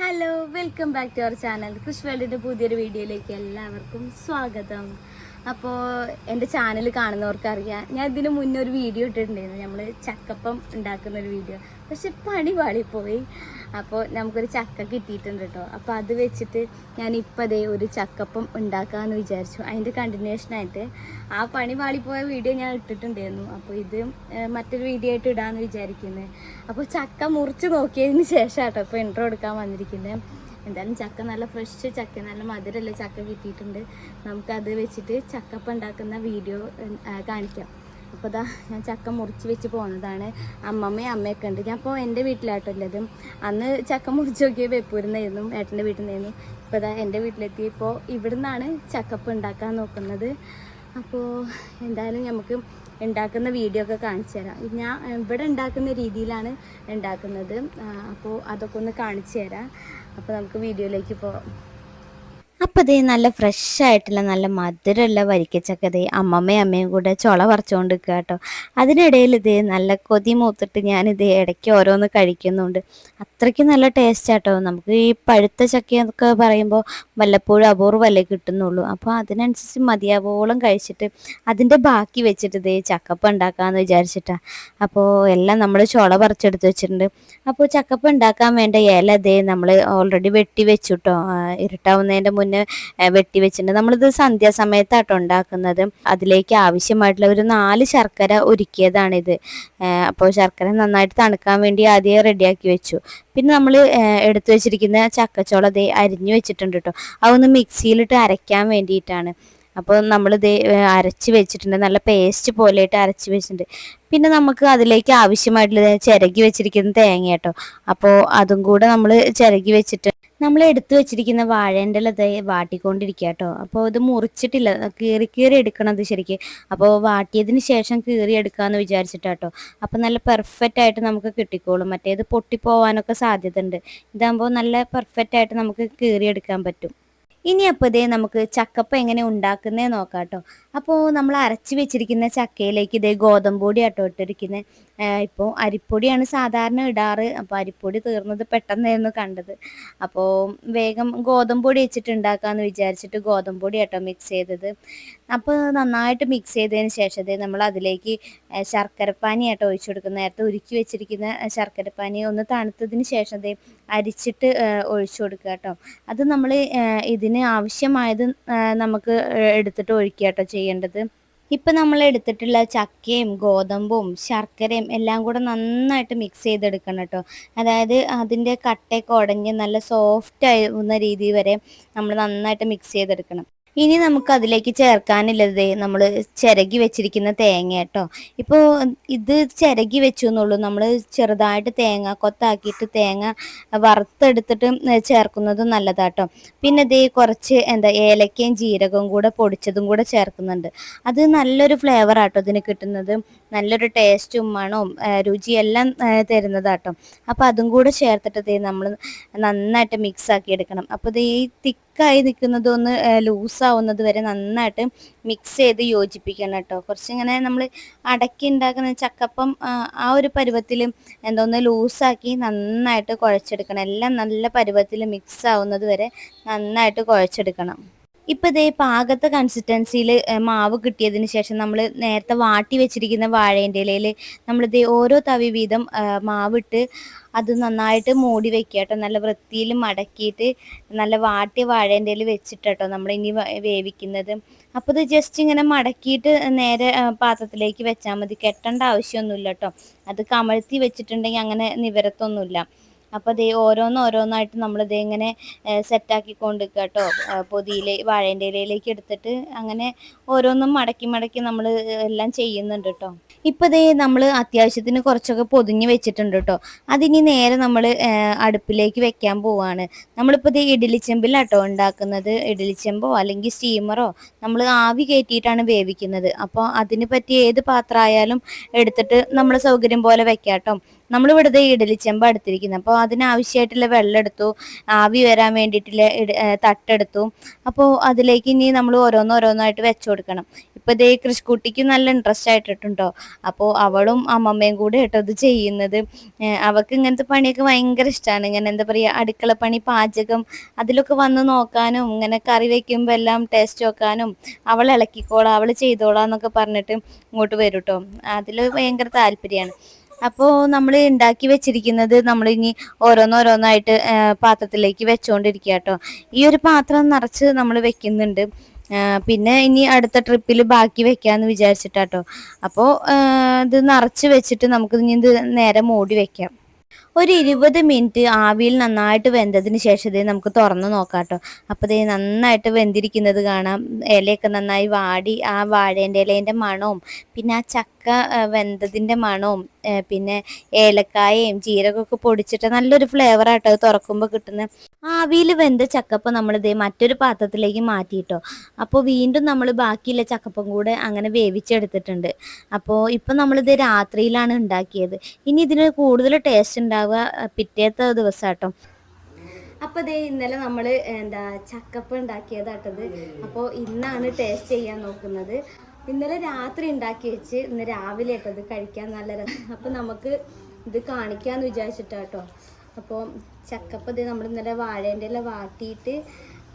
Hello welcome back to our channel Krishi വേൾഡിന്റെ പുതിയൊരു വീഡിയോയിലേക്ക് എല്ലാവർക്കും സ്വാഗതം. അപ്പോൾ എന്റെ ചാനൽ കാണുന്നവർക്ക് അറിയാം ഞാൻ ഇതിന് മുന്നേ ഒരു വീഡിയോ ഇട്ടിട്ടുണ്ടായിരുന്നു. നമ്മൾ ചക്കപ്പം ഉണ്ടാക്കുന്ന ഒരു വീഡിയോ പക്ഷെ പണി പാളിപ്പോയി അപ്പോൾ നമുക്കൊരു ചക്ക കിട്ടിയിട്ടുണ്ട് കേട്ടോ അപ്പോൾ അത് വെച്ചിട്ട് ഞാൻ ഇപ്പോൾ അതേ ഒരു ചക്കപ്പം ഉണ്ടാക്കാമെന്ന് വിചാരിച്ചു. അതിന്റെ കണ്ടിന്യൂഷനായിട്ട് ആ പണി പാളിപ്പോയ വീഡിയോ ഞാൻ ഇട്ടിട്ടുണ്ടായിരുന്നു. അപ്പോൾ ഇത് മറ്റൊരു വീഡിയോ ആയിട്ട് ഇടാമെന്ന് വിചാരിക്കുന്നത് അപ്പോൾ ചക്ക മുറിച്ച് നോക്കിയതിന് ശേഷം കേട്ടോ ഇപ്പോൾ ഇൻട്രോ എടുക്കാൻ വന്നിരിക്കുന്നത് എന്തായാലും ചക്ക നല്ല ഫ്രഷ് ചക്ക നല്ല മധുരമുള്ള ചക്ക കിട്ടിയിട്ടുണ്ട്. നമുക്കത് വെച്ചിട്ട് ചക്കപ്പം ഉണ്ടാക്കുന്ന വീഡിയോ കാണിക്കാം. അപ്പോൾ ഇതാ ഞാൻ ചക്ക മുറിച്ച് വെച്ച് പോകുന്നതാണ് അമ്മമ്മയും അമ്മയൊക്കെ ഉണ്ട്. ഞാൻ ഇപ്പോൾ എന്റെ വീട്ടിലാട്ടോ അന്ന് ചക്ക മുറിച്ച് നോക്കിയ വെപ്പൂരുന്നായിരുന്നു ഏട്ടന്റെ വീട്ടിൽ നിന്നായിരുന്നു. ഇപ്പോൾ ഇതാ എന്റെ വീട്ടിലെത്തി. ഇപ്പോൾ ഇവിടുന്നാണ് ചക്കപ്പ് ഉണ്ടാക്കാൻ നോക്കുന്നത്. അപ്പോൾ എന്തായാലും നമുക്ക് ഉണ്ടാക്കുന്ന വീഡിയോ ഒക്കെ കാണിച്ചു തരാം. ഞാൻ ഇവിടെ ഉണ്ടാക്കുന്ന രീതിയിലാണ് ഉണ്ടാക്കുന്നത്. അപ്പോൾ അതൊക്കെ ഒന്ന് കാണിച്ചു തരാം. അപ്പോൾ നമുക്ക് വീഡിയോയിലേക്ക് പോകാം അപ്പോൾ ഇതേ നല്ല ഫ്രഷ് ആയിട്ടുള്ള നല്ല മധുരമുള്ള വരിക്കച്ചക്ക ഇതേ അമ്മമ്മയും അമ്മയും കൂടെ ചുള പറിച്ചുകൊണ്ട് നിൽക്കുക കേട്ടോ. അതിനിടയിൽ ഇതേ നല്ല കൊതി മൂത്തിട്ട് ഞാൻ ഞാനിത് ഇടയ്ക്ക് ഓരോന്ന് കഴിക്കുന്നുണ്ട്. അത്രയ്ക്ക് നല്ല ടേസ്റ്റ് ആട്ടോ നമുക്ക് ഈ പഴുത്ത ചക്ക എന്നൊക്കെ പറയുമ്പോൾ വല്ലപ്പോഴും അപൂർവമല്ലേ കിട്ടുന്നുള്ളൂ. അപ്പോൾ അതിനനുസരിച്ച് മതിയാവോളം കഴിച്ചിട്ട് അതിന്റെ ബാക്കി വെച്ചിട്ട് ഇതേ ചക്കപ്പ ഉണ്ടാക്കാമെന്ന് വിചാരിച്ചിട്ടാണ് അപ്പോൾ എല്ലാം നമ്മൾ ചുള പറിച്ചെടുത്ത് വെച്ചിട്ടുണ്ട്. അപ്പോൾ ചക്കപ്പ ഉണ്ടാക്കാൻ വേണ്ട ഇല ഇതേ നമ്മൾ ഓൾറെഡി വെട്ടി വെച്ചു കേട്ടോ. ഇരുട്ടാവുന്നതിന്റെ മുന്നേ ആ, വെട്ടി വെച്ചിട്ടുണ്ട് നമ്മളിത് സന്ധ്യാസമയത്താട്ടോ ഉണ്ടാക്കുന്നത്. അതിലേക്ക് ആവശ്യമായിട്ടുള്ള ഒരു നാല് ശർക്കര ഒരുക്കിയതാണിത്. അപ്പോൾ ശർക്കര നന്നായിട്ട് തണുക്കാൻ വേണ്ടി ആദ്യം റെഡിയാക്കി വെച്ചു. പിന്നെ നമ്മൾ എടുത്തു വെച്ചിരിക്കുന്ന ചക്കച്ചോള ദേ അരിഞ്ഞു വെച്ചിട്ടുണ്ട് കേട്ടോ അതൊന്ന് മിക്സിയിലിട്ട് അരയ്ക്കാൻ വേണ്ടിയിട്ടാണ്. അപ്പോൾ നമ്മൾ ഇത് അരച്ച് വെച്ചിട്ടുണ്ട്. നല്ല പേസ്റ്റ് പോലെ ആയിട്ട് അരച്ച് വെച്ചിട്ടുണ്ട്. പിന്നെ നമുക്ക് അതിലേക്ക് ആവശ്യമായിട്ടുള്ള ചിരകി വെച്ചിരിക്കുന്ന തേങ്ങ കേട്ടോ അപ്പോൾ അതും കൂടെ നമ്മൾ ചിരകി വെച്ചിട്ട് നമ്മൾ എടുത്തു വെച്ചിരിക്കുന്ന വാഴേന്റെ ഇല വാട്ടിക്കൊണ്ടിരിക്കുക കേട്ടോ അപ്പോൾ ഇത് മുറിച്ചിട്ടില്ല. കീറി കീറി എടുക്കണത് ശരിക്ക്. അപ്പോൾ വാട്ടിയതിന് ശേഷം കീറി എടുക്കാമെന്ന് വിചാരിച്ചിട്ടാട്ടോ. അപ്പോൾ നല്ല പെർഫെക്റ്റ് ആയിട്ട് നമുക്ക് കിട്ടിക്കോളും. മറ്റേത് പൊട്ടിപ്പോവാനൊക്കെ സാധ്യത ഉണ്ട് ഇതാകുമ്പോൾ നല്ല പെർഫെക്റ്റ് ആയിട്ട് നമുക്ക് കീറി എടുക്കാൻ പറ്റും. ഇനി അപ്പോൾ ഇതേ നമുക്ക് ചക്കപ്പ എങ്ങനെ ഉണ്ടാക്കുന്നേ നോക്കാം കേട്ടോ അപ്പോൾ നമ്മൾ അരച്ച് വെച്ചിരിക്കുന്ന ചക്കയിലേക്ക് ഇതേ ഗോതമ്പ് പൊടി ആട്ടോ ഇട്ടിരിക്കുന്നത് ഇപ്പോൾ അരിപ്പൊടിയാണ് സാധാരണ ഇടാറ്. അപ്പോൾ അരിപ്പൊടി തീർന്നത് പെട്ടെന്നായിരുന്നു കണ്ടത്. അപ്പോൾ വേഗം ഗോതമ്പ് പൊടി വെച്ചിട്ട് ഉണ്ടാക്കാമെന്ന് വിചാരിച്ചിട്ട് ഗോതമ്പ് പൊടി ആട്ടോ മിക്സ് ചെയ്തത്. അപ്പോൾ നന്നായിട്ട് മിക്സ് ചെയ്തതിന് ശേഷം നമ്മൾ അതിലേക്ക് ശർക്കരപ്പാനി ആട്ടോ ഒഴിച്ചു കൊടുക്കുന്നത്. നേരത്തെ ഉരുക്കി വെച്ചിരിക്കുന്ന ശർക്കരപ്പാനി ഒന്ന് തണുത്തതിന് ശേഷം അരിച്ചിട്ട് ഒഴിച്ചു കൊടുക്കുക കേട്ടോ. അത് നമ്മൾ ഇതിന് ആവശ്യമായത് നമുക്ക് എടുത്തിട്ട് ഒഴിക്കുക കേട്ടോ ചെയ്യേണ്ടത്. ഇപ്പം നമ്മൾ എടുത്തിട്ടുള്ള ചക്കയും ഗോതമ്പും ശർക്കരയും എല്ലാം കൂടെ നന്നായിട്ട് മിക്സ് ചെയ്തെടുക്കണം കേട്ടോ. അതായത് അതിന്റെ കട്ടയൊക്കെ ഉടഞ്ഞ് നല്ല സോഫ്റ്റ് ആവുന്ന രീതി വരെ നമ്മൾ നന്നായിട്ട് മിക്സ് ചെയ്തെടുക്കണം. ഇനി നമുക്ക് അതിലേക്ക് ചേർക്കാനുള്ളത് നമ്മൾ ചിരകി വെച്ചിരിക്കുന്ന തേങ്ങ കേട്ടോ. ഇപ്പോൾ ഇത് ചിരകി വെച്ചു എന്നുള്ളൂ. നമ്മൾ ചെറുതായിട്ട് തേങ്ങ കൊത്താക്കിയിട്ട് തേങ്ങ വറുത്തെടുത്തിട്ട് ചേർക്കുന്നത് നല്ലതാട്ടോ. പിന്നെ ഇതേ കുറച്ച് എന്താ ഏലക്കയും ജീരകവും കൂടെ പൊടിച്ചതും കൂടെ ചേർക്കുന്നുണ്ട്. അത് നല്ലൊരു ഫ്ലേവർ ആട്ടോ ഇതിന് കിട്ടുന്നത്. നല്ലൊരു ടേസ്റ്റും മണവും രുചിയെല്ലാം തരുന്നതാട്ടോ. അപ്പോൾ അതും കൂടെ ചേർത്തിട്ട് നമ്മൾ നന്നായിട്ട് മിക്സ് ആക്കി എടുക്കണം. അപ്പോൾ ഇത് ഈ തിക്കായി നിൽക്കുന്നത് ഒന്ന് ലൂസ് ആവുന്നത് വരെ നന്നായിട്ട് മിക്സ് ചെയ്ത് യോജിപ്പിക്കണം കേട്ടോ. കുറച്ചിങ്ങനെ നമ്മൾ അടക്കി ഉണ്ടാക്കുന്ന ചക്കപ്പം ആ ഒരു പരുവത്തിൽ എന്തോന്ന് ലൂസാക്കി നന്നായിട്ട് കുഴച്ചെടുക്കണം. എല്ലാം നല്ല പരുവത്തിൽ മിക്സ് ആവുന്നത് വരെ നന്നായിട്ട് കുഴച്ചെടുക്കണം. ഇപ്പം ഇതേ പാകത്തെ കൺസിസ്റ്റൻസിയിൽ മാവ് കിട്ടിയതിന് ശേഷം നമ്മൾ നേരത്തെ വാട്ടി വെച്ചിരിക്കുന്ന വാഴേന്റെ ഇലയിൽ നമ്മളിതേ ഓരോ തവി വീതം മാവിട്ട് അത് നന്നായിട്ട് മൂടി വെക്കുക കേട്ടോ. നല്ല വൃത്തിയിൽ മടക്കിയിട്ട് നല്ല വാട്ടിയ വാഴേന്റെ ഇല വെച്ചിട്ട് കേട്ടോ നമ്മൾ ഇനി വേവിക്കുന്നത്. അപ്പോൾ ഇത് ജസ്റ്റ് ഇങ്ങനെ മടക്കിയിട്ട് നേരെ പാത്രത്തിലേക്ക് വെച്ചാൽ മതി. കെട്ടേണ്ട ആവശ്യമൊന്നുമില്ല കേട്ടോ. അത് കമഴ്ത്തി വെച്ചിട്ടുണ്ടെങ്കിൽ അങ്ങനെ നിവരത്തൊന്നുമില്ല. അപ്പോൾ ദേ ഓരോന്ന് ഓരോന്നായിട്ട് ദേ ഇങ്ങനെ സെറ്റാക്കി കൊണ്ടിരിക്കുക കേട്ടോ. പൊതിയിലെ വാഴേന്റെ ഇലയിലേക്ക് എടുത്തിട്ട് അങ്ങനെ ഓരോന്നും മടക്കി മടക്കി നമ്മൾ എല്ലാം ചെയ്യുന്നുണ്ട് കേട്ടോ. ഇപ്പോൾ ദേ നമ്മൾ അത്യാവശ്യത്തിന് കുറച്ചൊക്കെ പൊതിഞ്ഞ് വെച്ചിട്ടുണ്ട് കേട്ടോ. അതിനി നേരെ നമ്മൾ അടുപ്പിലേക്ക് വെക്കാൻ പോവാണ്. നമ്മളിപ്പോൾ ദേ ഇഡ്ഡലിച്ചെമ്പിലാട്ടോ ഉണ്ടാക്കുന്നത്. ഇഡലിച്ചെമ്പോ അല്ലെങ്കിൽ സ്റ്റീമറോ നമ്മൾ ആവി കയറ്റിയിട്ടാണ് വേവിക്കുന്നത്. അപ്പോൾ അതിന് പറ്റിയ ഏത് പാത്രമായാലും എടുത്തിട്ട് നമ്മൾ സൗകര്യം പോലെ വെക്കാം കേട്ടോ നമ്മളിവിടെ ദേ ഇഡലിച്ചെമ്പ് അടുത്തിരിക്കുന്നത് അപ്പോൾ അതിനാവശ്യമായിട്ടുള്ള വെള്ളം എടുത്തു ആവി വരാൻ വേണ്ടിയിട്ടുള്ള തട്ടെടുത്തു. അപ്പോൾ അതിലേക്ക് ഇനി നമ്മൾ ഓരോന്നോരോന്നായിട്ട് വെച്ചു കൊടുക്കണം. ഇപ്പോൾ ഇതേ കൃഷിക്കുട്ടിക്ക് നല്ല ഇൻട്രസ്റ്റ് ആയിട്ടിട്ടുണ്ടോ? അപ്പോൾ അവളും അമ്മമ്മയും കൂടെ കേട്ടോ ഇത് ചെയ്യുന്നത്. അവൾക്ക് ഇങ്ങനത്തെ പണിയൊക്കെ ഭയങ്കര ഇഷ്ടമാണ് ഇങ്ങനെ എന്താ പറയുക അടുക്കള പണി പാചകം അതിലൊക്കെ വന്ന് നോക്കാനും ഇങ്ങനെ കറി വെക്കുമ്പോൾ എല്ലാം ടേസ്റ്റ് നോക്കാനും അവൾ ഇളക്കിക്കോളാം അവൾ ചെയ്തോളാം എന്നൊക്കെ പറഞ്ഞിട്ട് ഇങ്ങോട്ട് വരും കേട്ടോ അതിൽ ഭയങ്കര താല്പര്യമാണ്. അപ്പോൾ നമ്മൾ ഉണ്ടാക്കി വെച്ചിരിക്കുന്നത് നമ്മൾ ഇനി ഓരോന്നോരോന്നായിട്ട് പാത്രത്തിലേക്ക് വെച്ചുകൊണ്ടിരിക്കുക കേട്ടോ ഈ ഒരു പാത്രം നിറച്ച് നമ്മൾ വെക്കുന്നുണ്ട്. പിന്നെ ഇനി അടുത്ത ട്രിപ്പിൽ ബാക്കി വെക്കാന്ന് വിചാരിച്ചിട്ടാട്ടോ അപ്പോ ഇത് നിറച്ച് വെച്ചിട്ട് നമുക്ക് ഇനി ഇത് നേരെ മൂടി വെക്കാം. ഒരു ഇരുപത് മിനിറ്റ് ആവിയിൽ നന്നായിട്ട് വെന്തതിന് ശേഷം നമുക്ക് തുറന്ന് നോക്കാം കേട്ടോ അപ്പോൾ ദേ നന്നായിട്ട് വെന്തിരിക്കുന്നത് കാണാം. ഇലയൊക്കെ നന്നായി വാടി ആ വാഴേന്റെ ഇലേന്റെ മണവും പിന്നെ ആ ചക്ക ആ, വെന്തതിന്റെ മണവും പിന്നെ ഏലക്കായയും ജീരകമൊക്കെ പൊടിച്ചിട്ട് നല്ലൊരു ഫ്ലേവർ ആട്ടോ. അത് തുറക്കുമ്പോൾ കിട്ടുന്ന ആവിയിൽ വെന്ത ചക്കപ്പം നമ്മൾ മറ്റൊരു പാത്രത്തിലേക്ക് മാറ്റിയിട്ടോ. അപ്പോൾ വീണ്ടും നമ്മൾ ബാക്കിയുള്ള ചക്കപ്പം കൂടെ അങ്ങനെ വേവിച്ചെടുത്തിട്ടുണ്ട്. അപ്പോൾ ഇപ്പം നമ്മളിത് രാത്രിയിലാണ് ഉണ്ടാക്കിയത്. ഇനി ഇതിന് കൂടുതൽ ടേസ്റ്റ് ഉണ്ടാവുക പിറ്റേത്തെ ദിവസം കേട്ടോ അപ്പോൾ ദേ ഇന്നലെ നമ്മൾ എന്താ ചക്കപ്പം ഉണ്ടാക്കിയതാട്ടത് അപ്പോൾ ഇന്നാണ് ടേസ്റ്റ് ചെയ്യാൻ നോക്കുന്നത്. ഇന്നലെ രാത്രി ഉണ്ടാക്കി വെച്ച് ഇന്ന് രാവിലെ ഇട്ടത് കഴിക്കാൻ നല്ല രസം. അപ്പോൾ നമുക്ക് ഇത് കാണിക്കാമെന്ന് വിചാരിച്ചിട്ടാട്ടോ അപ്പോൾ ചക്കപ്പ ഇത് നമ്മൾ ഇന്നലെ വാഴേന്റെ എല്ലാം വാട്ടിയിട്ട്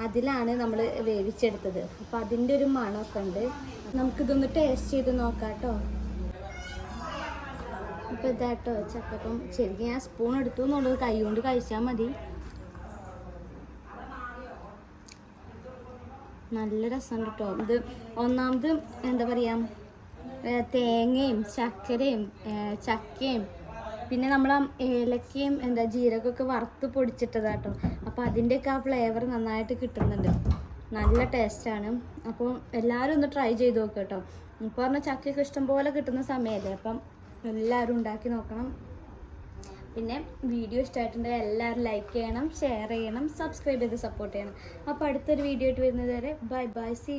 അതിലാണ് നമ്മൾ വേവിച്ചെടുത്തത്. അപ്പോൾ അതിന്റെ ഒരു മണമൊക്കെ ഉണ്ട്. നമുക്കിതൊന്ന് ടേസ്റ്റ് ചെയ്ത് നോക്കാം കേട്ടോ അപ്പോൾ ഇതാട്ടോ ചക്കപ്പം. ശരിക്കും ഞാൻ സ്പൂൺ എടുത്തു എന്നുള്ളത് കൈ കൊണ്ട് കഴിച്ചാൽ മതി. നല്ല രസമുണ്ട് കേട്ടോ. ഇത് ഒന്നാമത് എന്താ പറയുക തേങ്ങയും ചക്കരയും ചക്കയും പിന്നെ നമ്മൾ ഏലക്കയും എന്താ ജീരകമൊക്കെ വറുത്ത് പൊടിച്ചിട്ടതാട്ടോ. അപ്പോൾ അതിന്റെയൊക്കെ ആ ഫ്ലേവർ നന്നായിട്ട് കിട്ടുന്നുണ്ട്. നല്ല ടേസ്റ്റാണ് അപ്പോൾ എല്ലാവരും ഒന്ന് ട്രൈ ചെയ്ത് നോക്കുക കേട്ടോ. ഇപ്പോൾ പറഞ്ഞാൽ ചക്കയൊക്കെ ഇഷ്ടം പോലെ കിട്ടുന്ന സമയമല്ലേ അപ്പം എല്ലാവരും ഉണ്ടാക്കി നോക്കണം. പിന്നെ വീഡിയോ ഇഷ്ടമായിട്ടുണ്ടെങ്കിൽ എല്ലാവരും ലൈക്ക് ചെയ്യണം ഷെയർ ചെയ്യണം സബ്സ്ക്രൈബ് ചെയ്ത് സപ്പോർട്ട് ചെയ്യണം. അപ്പോൾ അടുത്തൊരു വീഡിയോ ആയിട്ട് വരുന്നത് വരെ ബൈ ബൈ സി